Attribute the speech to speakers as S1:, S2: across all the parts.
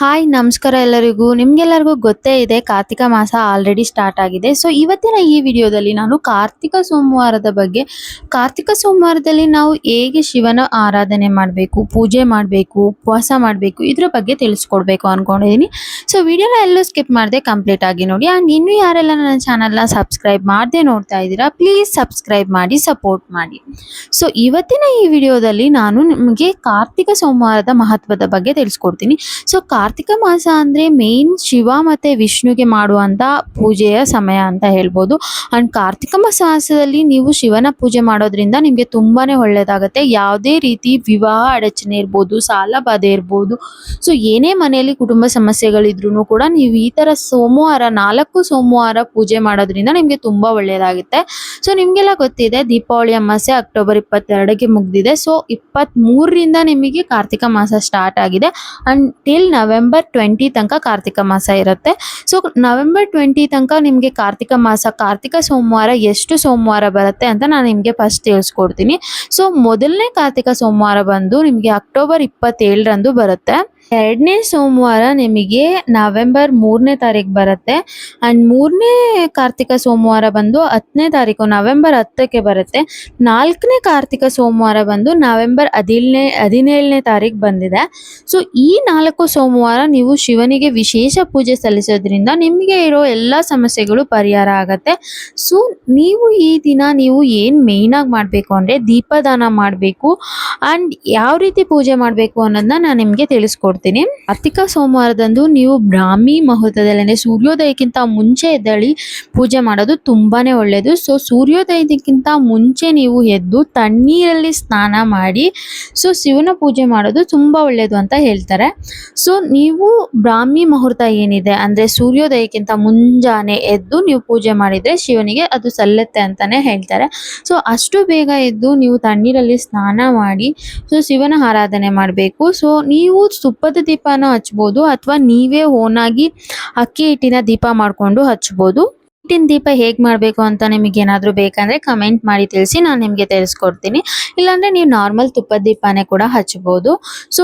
S1: Hi, ನಮಸ್ಕಾರ ಎಲ್ಲರಿಗೂ. ನಿಮ್ಗೆಲ್ಲರಿಗೂ ಗೊತ್ತೇ ಇದೆ, ಕಾರ್ತಿಕ ಮಾಸ ಆಲ್ರೆಡಿ ಸ್ಟಾರ್ಟ್ ಆಗಿದೆ. ಸೊ ಇವತ್ತಿನ ಈ ವಿಡಿಯೋದಲ್ಲಿ ನಾನು ಕಾರ್ತಿಕ ಸೋಮವಾರದ ಬಗ್ಗೆ, ಕಾರ್ತಿಕ ಸೋಮವಾರದಲ್ಲಿ ನಾವು ಹೇಗೆ ಶಿವನ ಆರಾಧನೆ ಮಾಡಬೇಕು, ಪೂಜೆ ಮಾಡಬೇಕು, ಉಪವಾಸ ಮಾಡಬೇಕು, ಇದ್ರ ಬಗ್ಗೆ ತಿಳಿಸ್ಕೊಡ್ಬೇಕು ಅನ್ಕೊಂಡಿದ್ದೀನಿ ಸೊ ವಿಡಿಯೋನ ಎಲ್ಲೂ ಸ್ಕಿಪ್ ಮಾಡದೆ ಕಂಪ್ಲೀಟ್ ಆಗಿ ನೋಡಿ. ಆ್ಯಂಡ್ ಇನ್ನೂ ಯಾರೆಲ್ಲ ನನ್ನ ಚಾನಲ್ನ ಸಬ್ಸ್ಕ್ರೈಬ್ ಮಾಡದೆ ನೋಡ್ತಾ ಇದ್ದೀರಾ ಪ್ಲೀಸ್ ಸಬ್ಸ್ಕ್ರೈಬ್ ಮಾಡಿ ಸಪೋರ್ಟ್ ಮಾಡಿ. ಸೊ ಇವತ್ತಿನ ಈ ವಿಡಿಯೋದಲ್ಲಿ ನಾನು ನಿಮಗೆ ಕಾರ್ತಿಕ ಸೋಮವಾರದ ಮಹತ್ವದ ಬಗ್ಗೆ ತಿಳಿಸ್ಕೊಡ್ತೀನಿ. ಸೊ ಕಾರ್ತಿಕ ಮಾಸ ಅಂದ್ರೆ ಮೇನ್ ಶಿವ ಮತ್ತೆ ವಿಷ್ಣುಗೆ ಮಾಡುವಂತ ಪೂಜೆಯ ಸಮಯ ಅಂತ ಹೇಳ್ಬೋದು. ಅಂಡ್ ಕಾರ್ತಿಕ ಮಾಸದಲ್ಲಿ ನೀವು ಶಿವನ ಪೂಜೆ ಮಾಡೋದ್ರಿಂದ ನಿಮಗೆ ತುಂಬಾನೇ ಒಳ್ಳೆಯದಾಗುತ್ತೆ ಯಾವುದೇ ರೀತಿ ವಿವಾಹ ಅಡಚಣೆ ಇರ್ಬೋದು, ಸಾಲ ಬಾಧೆ ಇರ್ಬೋದು ಸೊ ಏನೇ ಮನೆಯಲ್ಲಿ ಕುಟುಂಬ ಸಮಸ್ಯೆಗಳಿದ್ರು ಕೂಡ ನೀವು ಈ ತರ ಸೋಮವಾರ, ನಾಲ್ಕು ಸೋಮವಾರ ಪೂಜೆ ಮಾಡೋದ್ರಿಂದ ನಿಮಗೆ ತುಂಬಾ ಒಳ್ಳೇದಾಗುತ್ತೆ. ಸೊ ನಿಮಗೆಲ್ಲ ಗೊತ್ತಿದೆ, ದೀಪಾವಳಿ ಅಮಾಸೆ ಅಕ್ಟೋಬರ್ ಇಪ್ಪತ್ತೆರಡಕ್ಕೆ ಮುಗ್ದಿದೆ. ಸೊ ಇಪ್ಪತ್ತ್ ಮೂರರಿಂದ ನಿಮಗೆ ಕಾರ್ತಿಕ ಮಾಸ ಸ್ಟಾರ್ಟ್ ಆಗಿದೆ. ಅಂಡ್ ಟಿಲ್ ನವೆಂಬರ್ ಟ್ವೆಂಟಿ ತನಕ ಕಾರ್ತಿಕ ಮಾಸ ಇರುತ್ತೆ. ಸೊ ನವೆಂಬರ್ ಟ್ವೆಂಟಿ ತನಕ ನಿಮಗೆ ಕಾರ್ತಿಕ ಮಾಸ, ಕಾರ್ತಿಕ ಸೋಮವಾರ ಎಷ್ಟು ಸೋಮವಾರ ಬರುತ್ತೆ ಅಂತ ನಾನು ನಿಮಗೆ ಫಸ್ಟ್ ತಿಳಿಸ್ಕೊಡ್ತೀನಿ. ಸೊ ಮೊದಲನೇ ಕಾರ್ತಿಕ ಸೋಮವಾರ ಬಂದು ನಿಮಗೆ ಅಕ್ಟೋಬರ್ ಇಪ್ಪತ್ತೇಳರಂದು ಬರುತ್ತೆ. ಎರಡನೇ ಸೋಮವಾರ ನಿಮಗೆ ನವೆಂಬರ್ ಮೂರನೇ ತಾರೀಕು ಬರುತ್ತೆ. ಅಂಡ್ ಮೂರನೇ ಕಾರ್ತಿಕ ಸೋಮವಾರ ಬಂದು ಹತ್ತನೇ ತಾರೀಕು ನವೆಂಬರ್ ಹತ್ತಕ್ಕೆ ಬರುತ್ತೆ. ನಾಲ್ಕನೇ ಕಾರ್ತಿಕ ಸೋಮವಾರ ಬಂದು ನವೆಂಬರ್ ಹದಿನೇಳನೇ ಹದಿನೇಳನೇ ತಾರೀಕು ಬಂದಿದೆ. ಸೊ, ಈ ನಾಲ್ಕು ಸೋಮವಾರ ನೀವು ಶಿವನಿಗೆ ವಿಶೇಷ ಪೂಜೆ ಸಲ್ಲಿಸೋದ್ರಿಂದ ನಿಮಗೆ ಇರೋ ಎಲ್ಲ ಸಮಸ್ಯೆಗಳು ಪರಿಹಾರ ಆಗುತ್ತೆ. ಸೊ, ನೀವು ಈ ದಿನ ನೀವು ಏನು ಮೇಯ್ನಾಗಿ ಮಾಡಬೇಕು ಅಂದರೆ ದೀಪದಾನ ಮಾಡಬೇಕು. ಆ್ಯಂಡ್ ಯಾವ ರೀತಿ ಪೂಜೆ ಮಾಡಬೇಕು ಅನ್ನೋದನ್ನ ನಾನು ನಿಮಗೆ ತಿಳಿಸ್ಕೊಡ್ತೀನಿ. ಕಾರ್ತಿಕ ಸೋಮವಾರದಂದು ನೀವು ಬ್ರಾಹ್ಮಿ ಮುಹೂರ್ತದಲ್ಲಿ ಸೂರ್ಯೋದಯಕ್ಕಿಂತ ಮುಂಚೆ ಎದ್ದೇಳಿ ಪೂಜೆ ಮಾಡೋದು ತುಂಬಾನೇ ಒಳ್ಳೆಯದು ಸೊ ಸೂರ್ಯೋದಯಕ್ಕಿಂತ ಮುಂಚೆ ನೀವು ಎದ್ದು ತಣ್ಣೀರಲ್ಲಿ ಸ್ನಾನ ಮಾಡಿ ಸೊ ಶಿವನ ಪೂಜೆ ಮಾಡೋದು ತುಂಬ ಒಳ್ಳೆಯದು ಅಂತ ಹೇಳ್ತಾರೆ. ಸೊ ನೀವು ಬ್ರಾಹ್ಮಿ ಮುಹೂರ್ತ ಏನಿದೆ ಅಂದರೆ ಸೂರ್ಯೋದಯಕ್ಕಿಂತ ಮುಂಜಾನೆ ಎದ್ದು ನೀವು ಪೂಜೆ ಮಾಡಿದರೆ ಶಿವನಿಗೆ ಅದು ಸಲ್ಲತ್ತೆ ಅಂತಲೇ ಹೇಳ್ತಾರೆ. ಸೊ ಅಷ್ಟು ಬೇಗ ಎದ್ದು ನೀವು ತಣ್ಣೀರಲ್ಲಿ ಸ್ನಾನ ಮಾಡಿ ಸೊ ಶಿವನ ಆರಾಧನೆ ಮಾಡಬೇಕು. ಸೊ ನೀವು ತುಪ್ಪದ ದೀಪನ ಹಚ್ಬೋದು ಅಥವಾ ನೀವೇ ಓನಾಗಿ ಅಕ್ಕಿ ಹಿಟ್ಟಿನ ದೀಪ ಮಾಡಿಕೊಂಡು ಹಚ್ಬೋದು. ಹಿಟ್ಟಿನ ದೀಪ ಹೇಗೆ ಮಾಡಬೇಕು ಅಂತ ನಿಮಗೆ ಏನಾದರೂ ಬೇಕಂದರೆ ಕಮೆಂಟ್ ಮಾಡಿ ತಿಳಿಸಿ, ನಾನು ನಿಮಗೆ ತಿಳಿಸ್ಕೊಡ್ತೀನಿ. ಇಲ್ಲಾಂದರೆ ನೀವು ನಾರ್ಮಲ್ ತುಪ್ಪದ ದೀಪನೇ ಕೂಡ ಹಚ್ಬೋದು. ಸೊ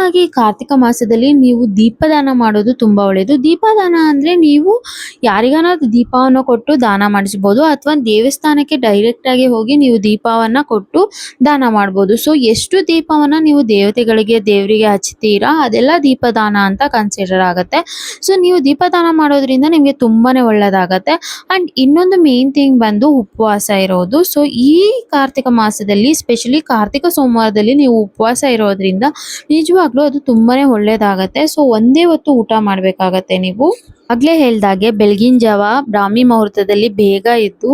S1: ಆಗಿ ಕಾರ್ತಿಕ ಮಾಸದಲ್ಲಿ ನೀವು ದೀಪದಾನ ಮಾಡೋದು ತುಂಬ ಒಳ್ಳೆಯದು ದೀಪದಾನ ಅಂದರೆ ನೀವು ಯಾರಿಗಾನಾದ್ರೂ ದೀಪವನ್ನು ಕೊಟ್ಟು ದಾನ ಮಾಡಿಸ್ಬೋದು, ಅಥವಾ ದೇವಸ್ಥಾನಕ್ಕೆ ಡೈರೆಕ್ಟಾಗಿ ಹೋಗಿ ನೀವು ದೀಪವನ್ನು ಕೊಟ್ಟು ದಾನ ಮಾಡ್ಬೋದು. ಸೊ ಎಷ್ಟು ದೀಪವನ್ನು ನೀವು ದೇವತೆಗಳಿಗೆ, ದೇವರಿಗೆ ಹಚ್ತೀರಾ, ಅದೆಲ್ಲ ದೀಪದಾನ ಅಂತ ಕನ್ಸಿಡರ್ ಆಗುತ್ತೆ. ಸೊ ನೀವು ದೀಪದಾನ ಮಾಡೋದ್ರಿಂದ ನಿಮಗೆ ತುಂಬಾನೇ ಒಳ್ಳೆಯದಾಗತ್ತೆ ಅಂಡ್ ಇನ್ನೊಂದು ಮೇನ್ ಥಿಂಗ್ ಬಂದು ಉಪವಾಸ ಇರೋದು. ಸೊ ಈ ಕಾರ್ತಿಕ ಮಾಸದಲ್ಲಿ ಸ್ಪೆಷಲಿ ಕಾರ್ತಿಕ ಸೋಮವಾರದಲ್ಲಿ ನೀವು ಉಪವಾಸ ಇರೋದ್ರಿಂದ ನಿಜವಾಗ್ಲೂ ಅದು ತುಂಬಾನೇ ಒಳ್ಳೇದಾಗತ್ತೆ. ಸೊ ಒಂದೇ ಹೊತ್ತು ಊಟ ಮಾಡಬೇಕಾಗತ್ತೆ ನೀವು. ಆಗ್ಲೇ ಹೇಳ್ದಾಗೆ ಬೆಳಗಿನ ಜಾವ ಬ್ರಾಹ್ಮಿ ಮುಹೂರ್ತದಲ್ಲಿ ಬೇಗ ಎದ್ದು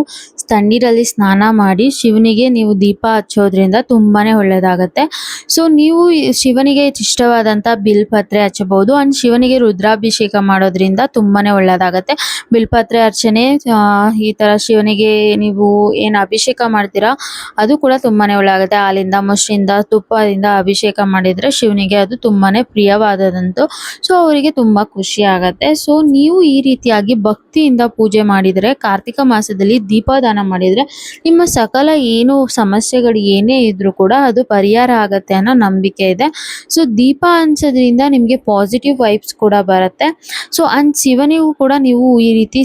S1: ತಣ್ಣೀರಲ್ಲಿ ಸ್ನಾನ ಮಾಡಿ ಶಿವನಿಗೆ ನೀವು ದೀಪ ಹಚ್ಚೋದ್ರಿಂದ ತುಂಬಾನೇ ಒಳ್ಳೇದಾಗತ್ತೆ. ಸೊ ನೀವು ಶಿವನಿಗೆ ಇಷ್ಟವಾದಂಥ ಬಿಲ್ಪತ್ರೆ ಹಚ್ಚಬಹುದು. ಅಂಡ್ ಶಿವನಿಗೆ ರುದ್ರಾಭಿಷೇಕ ಮಾಡೋದ್ರಿಂದ ತುಂಬಾನೇ ಒಳ್ಳೇದಾಗತ್ತೆ. ಬಿಲ್ಪತ್ರೆ ಅರ್ಚನೆ ಈ ತರ ಶಿವನಿಗೆ ನೀವು ಏನು ಅಭಿಷೇಕ ಮಾಡ್ತೀರಾ, ಅದು ಕೂಡ ತುಂಬಾನೇ ಒಳ್ಳೆಯಾಗುತ್ತೆ ಹಾಲಿಂದ ಮೊಸರಿಂದ ತುಪ್ಪದಿಂದ ಅಭಿಷೇಕ ಮಾಡಿದ್ರೆ ಶಿವನಿಗೆ ಅದು ತುಂಬಾನೇ ಪ್ರಿಯವಾದದಂತು ಸೊ ಅವರಿಗೆ ತುಂಬಾ ಖುಷಿ ಆಗತ್ತೆ. ಸೊ ನೀವು ಈ ರೀತಿಯಾಗಿ ಭಕ್ತಿಯಿಂದ ಪೂಜೆ ಮಾಡಿದ್ರೆ, ಕಾರ್ತಿಕ ಮಾಸದಲ್ಲಿ ದೀಪದಾನ ಮಾಡಿದ್ರೆ, ನಿಮ್ಮ ಸಕಲ ಏನು ಸಮಸ್ಯೆಗಳು ಏನೇ ಇದ್ರೂ ಕೂಡ ಅದು ಪರಿಹಾರ ಆಗತ್ತೆ ಅನ್ನೋ ನಂಬಿಕೆ ಇದೆ. ಸೊ ದೀಪ ಅನ್ಸೋದ್ರಿಂದ ನಿಮಗೆ ಪಾಸಿಟಿವ್ ವೈಬ್ಸ್ ಕೂಡ ಬರುತ್ತೆ. ಸೊ ಅಂಡ್ ಶಿವನಿಗೂ ಕೂಡ ನೀವು ಈ ರೀತಿ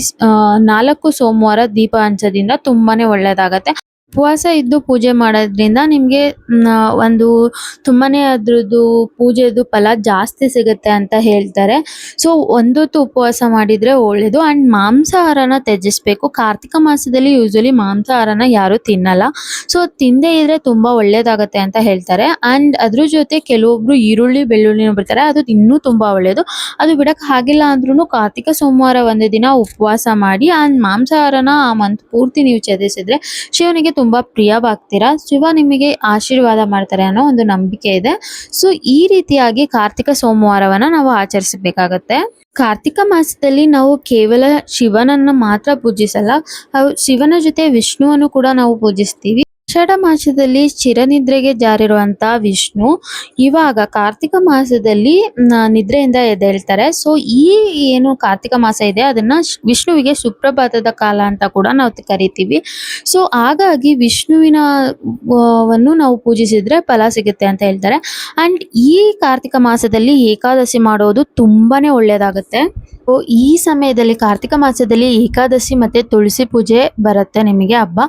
S1: ನಾಲ್ಕು ಸೋಮವಾರ ದೀಪ ಹಂಚೋದ್ರಿಂದ ತುಂಬಾನೇ ಒಳ್ಳೇದಾಗತ್ತೆ. ಉಪವಾಸ ಇದ್ದು ಪೂಜೆ ಮಾಡೋದ್ರಿಂದ ನಿಮಗೆ ಒಂದು ತುಂಬಾನೇ ಅದ್ರದ್ದು ಪೂಜೆದು ಫಲ ಜಾಸ್ತಿ ಸಿಗುತ್ತೆ ಅಂತ ಹೇಳ್ತಾರೆ. ಸೊ, ಒಂದೊತ್ತು ಉಪವಾಸ ಮಾಡಿದ್ರೆ ಒಳ್ಳೇದು. ಅಂಡ್ ಮಾಂಸಾಹಾರನ ತ್ಯಜಿಸ್ಬೇಕು. ಕಾರ್ತಿಕ ಮಾಸದಲ್ಲಿ ಯೂಶಲಿ ಮಾಂಸಾಹಾರನ ಯಾರು ತಿನ್ನಲ್ಲ. ಸೊ, ತಿಂದೇ ಇದ್ರೆ ತುಂಬಾ ಒಳ್ಳೆಯದಾಗತ್ತೆ ಅಂತ ಹೇಳ್ತಾರೆ. ಅಂಡ್ ಅದ್ರ ಜೊತೆ ಕೆಲವೊಬ್ರು ಈರುಳ್ಳಿ, ಬೆಳ್ಳುಳ್ಳಿನ ಬಿಡ್ತಾರೆ. ಅದು ಇನ್ನೂ ತುಂಬಾ ಒಳ್ಳೇದು. ಅದು ಬಿಡಕ್ ಆಗಿಲ್ಲ ಅಂದ್ರೂ ಕಾರ್ತಿಕ ಸೋಮವಾರ ಒಂದು ದಿನ ಉಪವಾಸ ಮಾಡಿ, ಅಂಡ್ ಮಾಂಸಾಹಾರನ ಆ ಮಂತ್ ಪೂರ್ತಿ ನೀವು ತ್ಯಜಿಸಿದ್ರೆ ಶಿವನಿಗೆ ತುಂಬಾ ಪ್ರಿಯವಾಗ್ತೀರಾ? ಶಿವ ನಿಮಗೆ ಆಶೀರ್ವಾದ ಮಾಡ್ತಾರೆ ಅನ್ನೋ ಒಂದು ನಂಬಿಕೆ ಇದೆ. ಸೊ ಈ ರೀತಿಯಾಗಿ ಕಾರ್ತಿಕ ಸೋಮವಾರವನ್ನ ನಾವು ಆಚರಿಸಬೇಕಾಗತ್ತೆ. ಕಾರ್ತಿಕ ಮಾಸದಲ್ಲಿ ನಾವು ಕೇವಲ ಶಿವನನ್ನ ಮಾತ್ರ ಪೂಜಿಸಲ್ಲ ಶಿವನ ಜೊತೆ ವಿಷ್ಣುವನ್ನು ಕೂಡ ನಾವು ಪೂಜಿಸ್ತೀವಿ. ಆಷಾಢ ಮಾಸದಲ್ಲಿ ಚಿರನಿದ್ರೆಗೆ ಜಾರಿರುವಂತ ವಿಷ್ಣು ಇವಾಗ ಕಾರ್ತಿಕ ಮಾಸದಲ್ಲಿ ನಿದ್ರೆಯಿಂದ ಎದ್ದೇಳ್ತಾರೆ. ಸೊ ಈ ಏನು ಕಾರ್ತಿಕ ಮಾಸ ಇದೆ, ಅದನ್ನ ವಿಷ್ಣುವಿಗೆ ಸುಪ್ರಭಾತದ ಕಾಲ ಅಂತ ಕೂಡ ನಾವು ಕರಿತೀವಿ. ಸೊ ಹಾಗಾಗಿ ವಿಷ್ಣುವಿನ ವನ್ನು ನಾವು ಪೂಜಿಸಿದ್ರೆ ಫಲ ಸಿಗುತ್ತೆ ಅಂತ ಹೇಳ್ತಾರೆ. ಅಂಡ್ ಈ ಕಾರ್ತಿಕ ಮಾಸದಲ್ಲಿ ಏಕಾದಶಿ ಮಾಡೋದು ತುಂಬಾನೇ ಒಳ್ಳೇದಾಗುತ್ತೆ. ಈ ಸಮಯದಲ್ಲಿ, ಕಾರ್ತಿಕ ಮಾಸದಲ್ಲಿ ಏಕಾದಶಿ ಮತ್ತೆ ತುಳಸಿ ಪೂಜೆ ಬರುತ್ತೆ ನಿಮಗೆ ಹಬ್ಬ.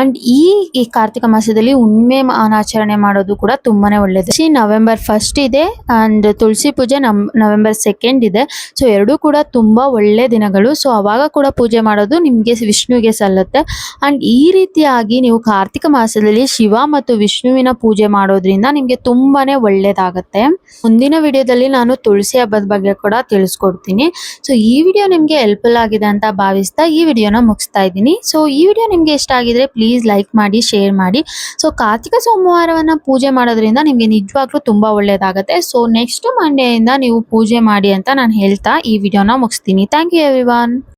S1: ಅಂಡ್ ಈ ಈ ಕಾರ್ತಿಕ ಮಾಸದಲ್ಲಿ ಉಣ್ಮೆ ಆಚರಣೆ ಮಾಡೋದು ಕೂಡ ತುಂಬಾನೇ ಒಳ್ಳೇದು. ನವೆಂಬರ್ ಫಸ್ಟ್ ಇದೆ ಅಂಡ್ ತುಳಸಿ ಪೂಜೆ ನಮ್ ನವೆಂಬರ್ ಸೆಕೆಂಡ್ ಇದೆ. ಸೊ ಎರಡೂ ಕೂಡ ತುಂಬಾ ಒಳ್ಳೆ ದಿನಗಳು. ಸೊ ಅವಾಗ ಕೂಡ ಪೂಜೆ ಮಾಡೋದು ನಿಮ್ಗೆ ವಿಷ್ಣುವಿಗೆ ಸಲ್ಲುತ್ತೆ. ಅಂಡ್ ಈ ರೀತಿಯಾಗಿ ನೀವು ಕಾರ್ತಿಕ ಮಾಸದಲ್ಲಿ ಶಿವ ಮತ್ತು ವಿಷ್ಣುವಿನ ಪೂಜೆ ಮಾಡೋದ್ರಿಂದ ನಿಮ್ಗೆ ತುಂಬಾನೇ ಒಳ್ಳೇದಾಗತ್ತೆ. ಮುಂದಿನ ವಿಡಿಯೋದಲ್ಲಿ ನಾನು ತುಳಸಿ ಹಬ್ಬದ ಬಗ್ಗೆ ಕೂಡ ತಿಳಿಸ್ಕೊಡ್ತೀನಿ. ಸೊ ಈ ವಿಡಿಯೋ ನಿಮ್ಗೆ ಹೆಲ್ಪ್ಫುಲ್ ಆಗಿದೆ ಅಂತ ಭಾವಿಸ್ತಾ ಈ ವಿಡಿಯೋನ ಮುಗಿಸ್ತಾ ಇದ್ದೀನಿ. ಸೊ ಈ ವಿಡಿಯೋ ನಿಮ್ಗೆ ಇಷ್ಟ ಆಗಿದ್ರೆ ಪ್ಲೀಸ್ ಲೈಕ್ ಮಾಡಿ ಶೇರ್ ಮಾಡಿ. ಸೊ ಕಾರ್ತಿಕ ಸೋಮವಾರವನ್ನು ಪೂಜೆ ಮಾಡೋದ್ರಿಂದ ನಿಮಗೆ ನಿಜವಾಗ್ಲೂ ತುಂಬಾ ಒಳ್ಳೇದಾಗತ್ತೆ. ಸೊ ನೆಕ್ಸ್ಟ್ ಮಂಡೆಯಿಂದ ನೀವು ಪೂಜೆ ಮಾಡಿ ಅಂತ ನಾನು ಹೇಳ್ತಾ ಈ ವಿಡಿಯೋನ ಮುಗಿಸ್ತೀನಿ. Thank you everyone